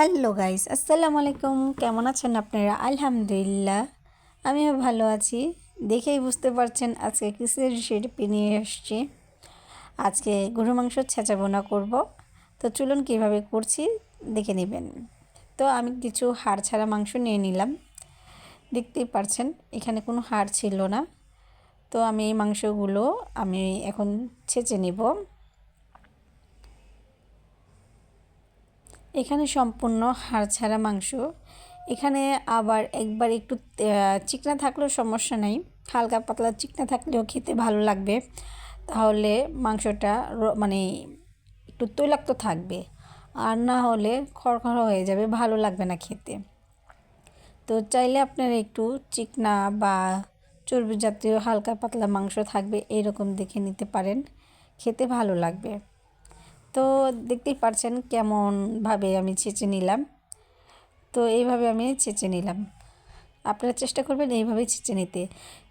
Hello guys, আসসালামু আলাইকুম। কেমন আছেন আপনারা? আলহামদুলিল্লাহ, আমিও ভালো আছি। দেখেই বুঝতে পারছেন আজকে কিসের রেসিপি নিয়ে এসছি। আজকে গরু মাংস ছেঁচা বোনা করব। তো চলুন কীভাবে করছি, দেখে নেবেন। তো আমি কিছু হাড় ছাড়া মাংস নিয়ে নিলাম। দেখতেই পারছেন, এখানে কোনো হাড় ছিল না। তো আমি এই মাংসগুলো আমি এখন ছেঁচে নেব। এখানে সম্পূর্ণ হাড় ছাড়া মাংস। এখানে আবার একবার একটু চিকনা থাকলেও সমস্যা নেই। হালকা পাতলা চিকনা থাকলেও খেতে ভালো লাগবে। তাহলে মাংসটা মানে একটু তৈলাক্ত থাকবে। আর না হলে খড়খড় হয়ে যাবে, ভালো লাগবে না খেতে। তো চাইলে আপনারা একটু চিকনা বা চর্বি জাতীয় হালকা পাতলা মাংস থাকবে, এরকম দেখে নিতে পারেন। খেতে ভালো লাগবে। তো দেখতেই পারছেন কেমনভাবে আমি ছেঁচে নিলাম। তো এইভাবে আমি ছেঁচে নিলাম। আপনারা চেষ্টা করবেন এইভাবেই ছেঁচে নিতে।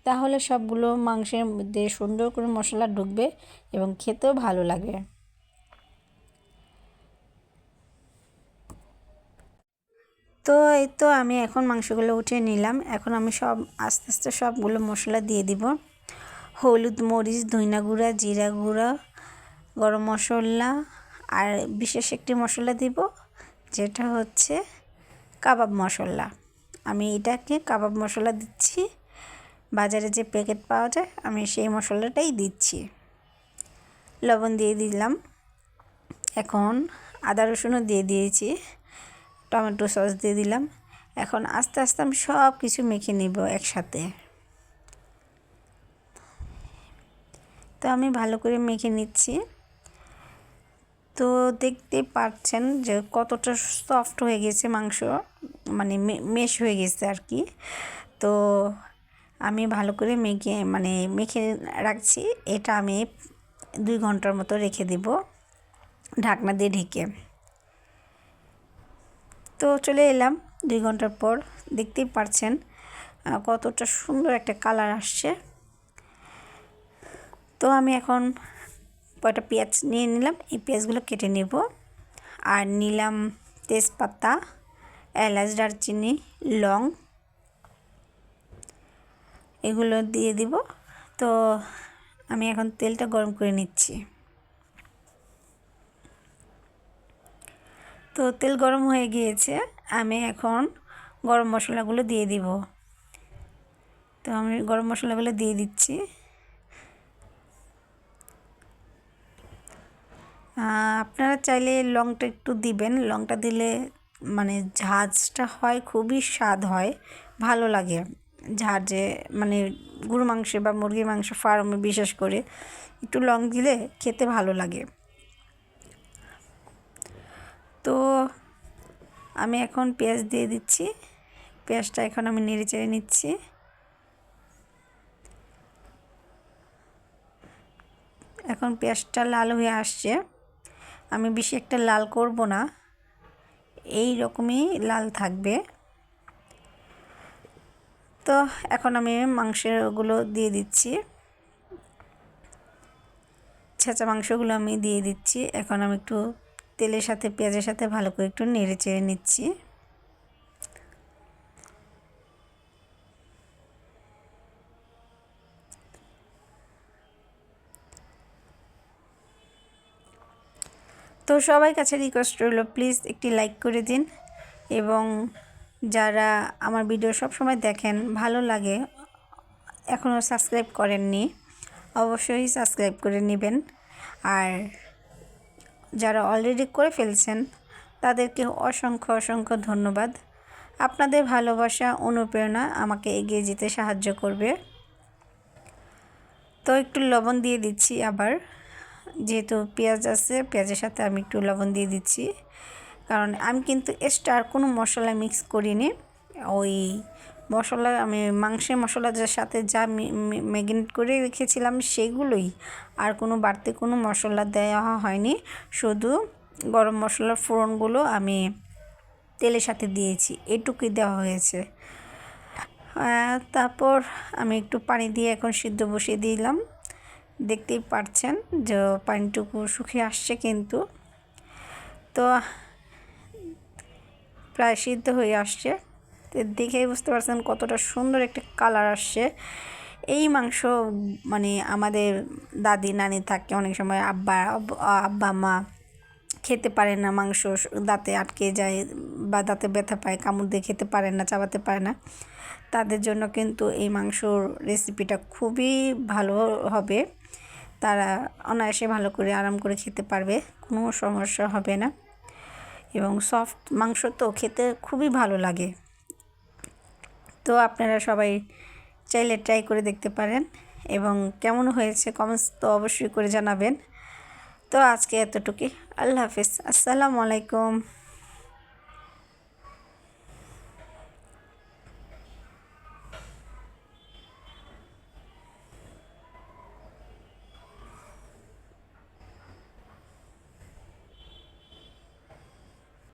তাহলে সবগুলো মাংসের মধ্যে সুন্দর করে মশলা ঢুকবে এবং খেতেও ভালো লাগবে। তো এই তো আমি এখন মাংসগুলো উঠিয়ে নিলাম। এখন আমি সব, আস্তে আস্তে সবগুলো মশলা দিয়ে দিব। হলুদ মরিচ, ধইনা গুঁড়া, জিরা গুঁড়া গরম মশলা আর বিশেষ একটি মশলা দিব, যেটা হচ্ছে কাবাব মশলা। আমি এটাকে কাবাব মশলা দিচ্ছি। বাজারে যে প্যাকেট পাওয়া যায়, আমি সেই মশলাটাই দিচ্ছি। লবণ দিয়ে দিলাম। এখন আদা রসুনও দিয়ে দিয়েছি। টমেটো সস দিয়ে দিলাম। এখন আস্তে আস্তে আমি সব কিছু মেখে নেব একসাথে। তো আমি ভালো করে মেখে নিচ্ছি। তো দেখতে পাচ্ছেন যে কতটা সফট হয়ে গেছে মাংস মানে মেশ হয়ে গেছে আর কি। তো আমি ভালো করে মেখে মানে মেখে রাখছি। এটা আমি দুই ঘণ্টার মতো রেখে দেব ঢাকনা দিয়ে ঢেকে। তো চলে এলাম দুই ঘণ্টার পর। দেখতেই পারছেন কতটা সুন্দর একটা কালার আসছে। তো আমি এখন কয়টা পেঁয়াজ নিয়ে নিলাম, এই পেঁয়াজগুলো কেটে নেব। আর নিলাম তেজপাতা, এলাচ, দারচিনি, লং, এগুলো দিয়ে দিব। তো আমি এখন তেলটা গরম করে নিচ্ছি। তো তেল গরম হয়ে গিয়েছে, আমি এখন গরম মশলাগুলো দিয়ে দিব। তো আমি গরম মশলাগুলো দিয়ে দিচ্ছি। আপনারা চাইলে লংটা একটু দিবেন। লংটা দিলে মানে ঝাঁজটা হয়, খুবই স্বাদ হয়, ভালো লাগে। ঝাঁজে মানে গরু মাংসে বা মুরগির মাংস ফার্মে বিশেষ করে একটু লং দিলে খেতে ভালো লাগে। তো আমি এখন পেঁয়াজ দিয়ে দিচ্ছি। পেঁয়াজটা এখন আমি নেড়ে চেড়ে নিচ্ছি। এখন পেঁয়াজটা লাল হয়ে আসছে। আমি বেশি একটা লাল করব না। এই রকমই লাল থাকবে। তো এখন আমি মাংসগুলো দিয়ে দিচ্ছি। ছেঁচা মাংসগুলো আমি দিয়ে দিচ্ছি। এখন আমি একটু তেলের সাথে, পেঁয়াজের সাথে ভালো করে একটু নেড়ে চেড়ে নিচ্ছি। তো সবাই কাছে রিকোয়েস্ট রইল প্লিজ একটি লাইক করে দিন। এবং যারা আমার ভিডিও সব সময় দেখেন, ভালো লাগে এখনও সাবস্ক্রাইব করেননি, অবশ্যই সাবস্ক্রাইব করে নেবেন। আর যারা অলরেডি করে ফেলছেন, তাদেরকে অসংখ্য অসংখ্য ধন্যবাদ। আপনাদের ভালোবাসা, অনুপ্রেরণা আমাকে এগিয়ে যেতে সাহায্য করবে। তো একটু লবণ দিয়ে দিচ্ছি আবার। যেহেতু পেঁয়াজ আছে, পেঁয়াজের সাথে আমি একটু লবণ দিয়ে দিচ্ছি। কারণ আমি কিন্তু এক্সট্রা আর কোনো মশলা মিক্স করিনি। ওই মশলা, আমি মাংসের মশলার সাথে যা ম্যাগনেট করে রেখেছিলাম সেগুলোই আর কোনো বাড়তি কোনো মশলা দেওয়া হয়নি। শুধু গরম মশলার ফোড়নগুলো আমি তেলের সাথে দিয়েছি, এটুকুই দেওয়া হয়েছে। তারপর আমি একটু পানি দিয়ে এখন সিদ্ধ বসিয়ে দিলাম। দেখতেই পারছেন যে পানিটুকু শুকিয়ে আসছে কিন্তু। তো প্রায় সিদ্ধ হয়ে আসছে। দেখেই বুঝতে পারছেন কতটা সুন্দর একটা কালার আসছে। এই মাংস মানে আমাদের দাদি, নানি থাকে অনেক সময় আব্বা আব্বা মা খেতে পারে না মাংস দাঁতে আটকে যায় বা দাঁতে ব্যথা পায়, কামড় দিয়ে খেতে পারে না, চাবাতে পারে না। তাদের জন্য কিন্তু এই মাংসর রেসিপিটা খুবই ভালো হবে। তারা অনায়াসে ভালো করে আরাম করে খেতে পারবে, কোনো সমস্যা হবে না। এবং সফট মাংস তো খেতে খুবই ভালো লাগে। তো আপনারা সবাই চাইলে ট্রাই করে দেখতে পারেন এবং কেমন হয়েছে কমেন্টস তো অবশ্যই করে জানাবেন। তো আজকে এতটুকুই, আল্লাহ হাফিজ, আসসালামু আলাইকুম।